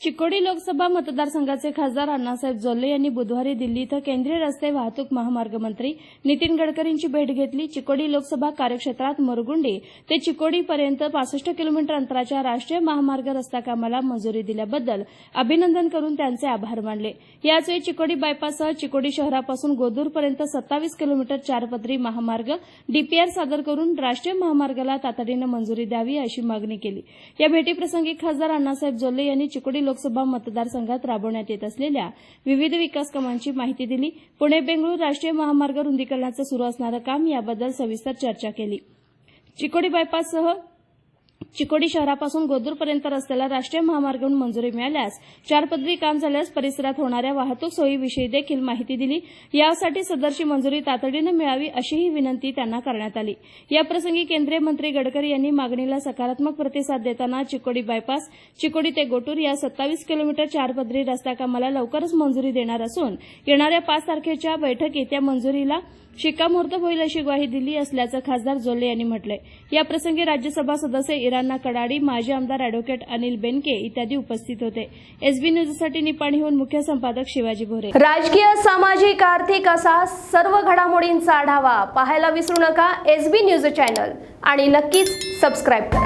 चिकोडी लोकसभा मतदारसंघाचे खासदार अण्णासाहेब जोल्ले यांनी बुधवारी दिल्ली इथं केंद्रीय रस्ते वाहतूक महामार्ग मंत्री नितीन गडकरींची भेट घेतली. चिकोडी लोकसभा कार्यक्षेत्रात मुरगुंडी ते चिकोडीपर्यंत पासष्ट किलोमीटर अंतराच्या राष्ट्रीय महामार्ग रस्ता कामाला मंजुरी दिल्याबद्दल अभिनंदन करून त्यांचे आभार मानले. याचवेळी चिकोडी बायपाससह चिकोडी शहरापासून गोदूरपर्यंत सत्तावीस किलोमीटर चारपदरी महामार्ग डीपीआर सादर करून राष्ट्रीय महामार्गाला तातडीनं मंजुरी द्यावी अशी मागणी केली. या भेटीप्रसंगी खासदार अण्णासाहेब जोल्ले यांनी चिकोडी लोकसभा मतदारसंघात राबवण्यात येत असलेल्या विविध विकास कामांची माहिती दिली. पुणे बेंगळूर राष्ट्रीय महामार्ग रुंदीकरणाचं सुरू असणारं काम याबद्दल सविस्तर चर्चा केली. चिकोडी बायपाससह चिकोडी शहरापासून गोदूरपर्यंत रस्त्याला राष्ट्रीय महामार्गावरून मंजुरी मिळाल्यास चारपदरी काम झाल्यास परिसरात होणाऱ्या वाहतूक सोयीविषयी देखील माहिती दिली. यासाठी सदरची मंजुरी तातडीनं मिळावी अशीही विनंती त्यांना करण्यात आली. याप्रसंगी केंद्रीय मंत्री गडकरी यांनी मागणीला सकारात्मक प्रतिसाद देताना चिकोडी बायपास चिकोडी ते गोटूर या सत्तावीस किलोमीटर चारपदरी रस्ता कामाला लवकरच मंजुरी देणार असून येणाऱ्या पाच तारखेच्या बैठकीत या मंजुरीला शिक्कामोर्तब होईल अशी ग्वाही दिली असल्याचं खासदार जोल्ले यांनी म्हटलं याप्रसंगी राज्यसभा सदस्य इराणा कडाडी माजी आमदार अॅडव्होकेट अनिल बेनके इत्यादी उपस्थित होते. एसबी न्यूजसाठी निपाणीहून मुख्य संपादक शिवाजी भोरे. राजकीय सामाजिक आर्थिक असा सर्व घडामोडींचा आढावा पाहायला विसरू नका. एसबी न्यूज चॅनल आणि नक्कीच सबस्क्राईब करा.